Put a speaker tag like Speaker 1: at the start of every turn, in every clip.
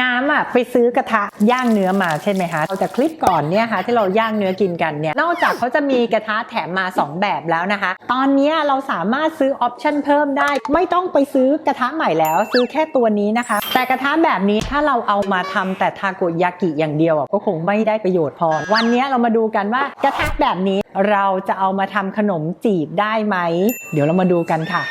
Speaker 1: น้ำอะไปซื้อกระทะย่างเนื้อมาใช่ไหมคะเราจะคลิปก่อนเนี่ยค่ะที่เราย่างเนื้อกินกันเนี่ยนอกจากเขาจะมีกระทะแถมมา 2 แบบแล้วนะคะ ตอนนี้เราสามารถซื้อออปชั่นเพิ่มได้ ไม่ต้องไปซื้อกระทะใหม่แล้ว ซื้อแค่ตัวนี้นะคะ แต่กระทะแบบนี้ถ้าเราเอามาทำแต่ทาโกยากิอย่างเดียวอะก็คงไม่ได้ประโยชน์พอ วันนี้เรามาดูกันว่ากระทะแบบนี้เราจะเอามาทำขนมจีบได้ไหม เดี๋ยวเรามาดูกันค่ะ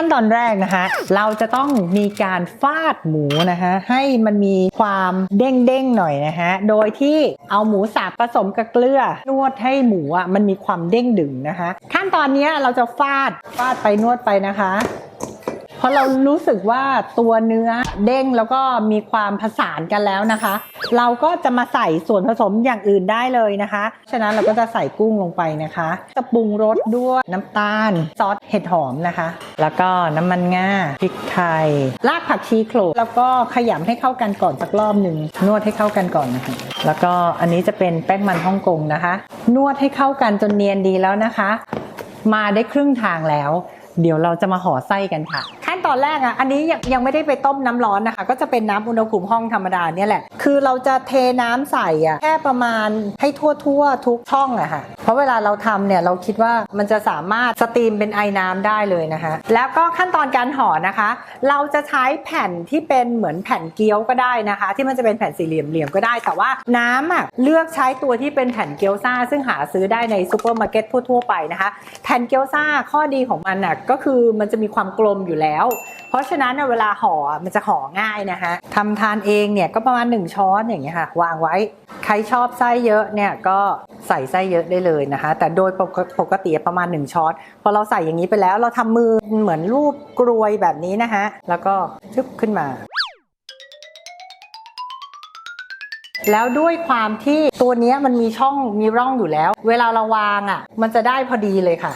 Speaker 1: ขั้นตอนแรกนะคะ เราจะต้องมีการฟาดหมูนะคะให้มันมีความเด้งๆหน่อยนะคะโดยที่เอาหมูสับผสมกับเกลือนวดให้หมูอะมันมีความเด้งดึงนะคะ ขั้นตอนนี้เราจะฟาดฟาดไปนวดไปนะคะ เพราะเรารู้สึกว่าตัวเนื้อเด้งแล้วก็มีความผสานกันแล้วนะคะ เราก็จะมาใส่ส่วนผสมอย่างอื่นได้เลยนะคะ ฉะนั้นเราก็จะใส่กุ้งลงไปนะคะจะปรุงรสด้วยน้ำตาลซอสเห็ดหอมนะคะ แล้วก็น้ำมันงาพริกไทย รากผักชีโขลกแล้วก็ขยำให้เข้ากันก่อนสักรอบหนึ่งนวดให้เข้ากันก่อนนะคะ แล้วก็อันนี้จะเป็นแป้งมันฮ่องกงนะคะ นวดให้เข้ากันจนเนียนดีแล้วนะคะ มาได้ครึ่งทางแล้ว เดี๋ยวเราจะมาห่อไส้กันค่ะ ตอนแรกอะอันนี้ยังยังไม่ได้ไปต้มน้ำร้อนนะคะ ก็จะเป็นน้ำอุณหภูมิห้องธรรมดาเนี่ยแหละ คือเราจะเทน้ำใส่อะแค่ประมาณให้ทั่วๆทุกช่องอะค่ะ ราะเวลาเราทำเนี่ยเราคิดว่ามันจะสามารถสตรีมเป็นไอน้ำได้เลยนะคะ แล้วก็ขั้นตอนการห่อนะคะ เราจะใช้แผ่นที่เป็นเหมือนแผ่นเกี๊ยวก็ได้นะคะ ที่มันจะเป็นแผ่นสี่เหลี่ยมๆก็ได้ แต่ว่าน้ำอะเลือกใช้ตัวที่เป็นแผ่นเกี๊ยวซ่า ซึ่งหาซื้อได้ในซูเปอร์มาร์เก็ตทั่วๆไปนะคะ แผ่นเกี๊ยวซ่าข้อดีของมันน่ะก็คือมันจะมีความกลมอยู่แล้ว เพราะฉะนั้นเวลาห่อมันจะห่อง่ายนะคะทำทานเองเนี่ยก็ประมาณ 1 ช้อนอย่างเงี้ยค่ะ วางไว้ ใครชอบไส้เยอะเนี่ยก็ ใส่ไส้เยอะได้เลยนะคะ แต่โดยปกติประมาณ 1ช้อนพอเราใส่อย่างนี้ไปแล้วเราทำมือเหมือนรูปกรวยแบบนี้นะคะ แล้วก็ชึบขึ้นมาแล้วด้วยความที่ตัวนี้มันมีช่องมีร่องอยู่แล้ว เวลาเราวางอะ มันจะได้พอดีเลยค่ะ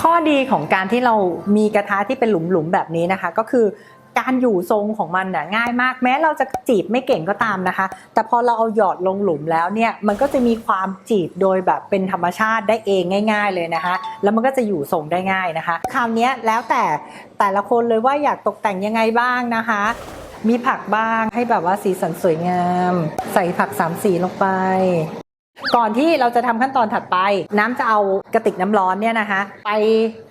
Speaker 1: ข้อดีของการที่เรามีกระทะที่เป็นหลุมๆแบบนี้นะคะ ก็คือ การอยู่ทรงของมันน่ะง่ายมากแม้เราจะจีบไม่เก่งก็ตามนะคะ แต่พอเราเอาหยอดลงหลุมแล้วเนี่ยมันก็จะมีความจีบโดยแบบเป็นธรรมชาติได้เองง่าย ๆ เลยนะคะ แล้วมันก็จะอยู่ทรงได้ง่ายนะคะ คราวนี้แล้วแต่แต่ละคนเลยว่าอยากตกแต่งยังไงบ้างนะคะ มีผักบ้างให้แบบว่าสีสันสวยงาม ใส่ผักสามสีลงไป ก่อนที่เราจะทำขั้นตอนถัดไป น้ำจะเอากระติกน้ำร้อนเนี่ยนะคะ ไป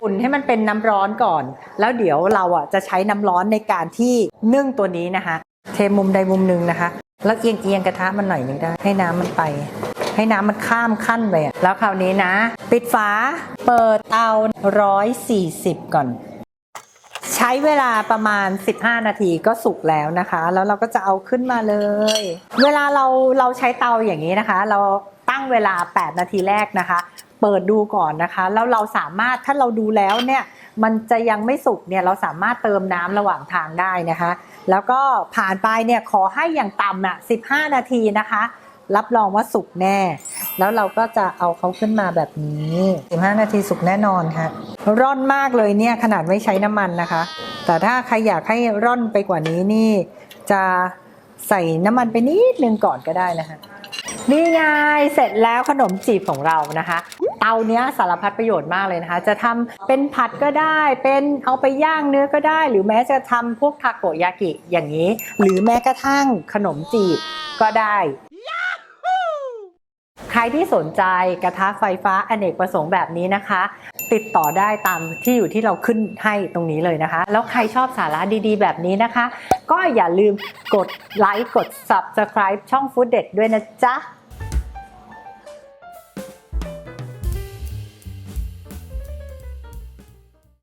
Speaker 1: อุ่นให้มันเป็นน้ำร้อนก่อน แล้วเดี๋ยวเราอะจะใช้น้ำร้อนในการที่นึ่งตัวนี้นะคะ เทมุมใดมุมหนึ่งนะคะ แล้วเอียงเอียงกระทะมันหน่อยหนึงได้ให้น้ำมันไป ให้น้ำมันข้ามขั้นไปแล้วคราวนี้นะ ปิดฝาเปิดเตา140ก่อนใช้เวลาประมาณ 15 นาทีก็สุกแล้วนะคะ แล้วเราก็จะเอาขึ้นมาเลย เวลาเราเราใช้เตาอย่างนี้นะคะ เรา ตั้งเวลา 8 นาทีแรกนะคะ เปิดดูก่อนนะคะ แล้วเราสามารถถ้าเราดูแล้วเนี่ยมันจะยังไม่สุกเนี่ยเราสามารถเติมน้ำระหว่างทางได้นะคะ แล้วก็ผ่านไปเนี่ยขอให้อย่างต่ำอะ15 นาทีนะคะ รับรองว่าสุกแน่ แล้วเราก็จะเอาเขาขึ้นมาแบบนี้ 15 นาทีสุกแน่นอนค่ะร่อนมากเลยเนี่ยขนาดไม่ใช้น้ำมันนะคะ แต่ถ้าใครอยากให้ร่อนไปกว่านี้นี่จะใส่น้ำมันไปนิดนึงก่อนก็ได้นะคะ นี่ไงเสร็จแล้วขนมจีบของเรานะคะ เตาเนี้ยสารพัดประโยชน์มากเลยนะคะ จะทำเป็นผัดก็ได้ เป็นเอาไปย่างเนื้อก็ได้ หรือแม้จะทำพวกทาโกยากิอย่างนี้ หรือแม้กระทั่งขนมจีบก็ได้ใครที่สนใจกระทะไฟฟ้าอเนกประสงค์แบบนี้นะคะ ติดต่อได้ตามที่อยู่ที่เราขึ้นให้ตรงนี้เลยนะคะ แล้วใครชอบสาระดีๆ แบบนี้นะคะ ก็อย่าลืมกดไลค์กด Subscribe ช่อง Food เด็ดด้วยนะจ๊ะ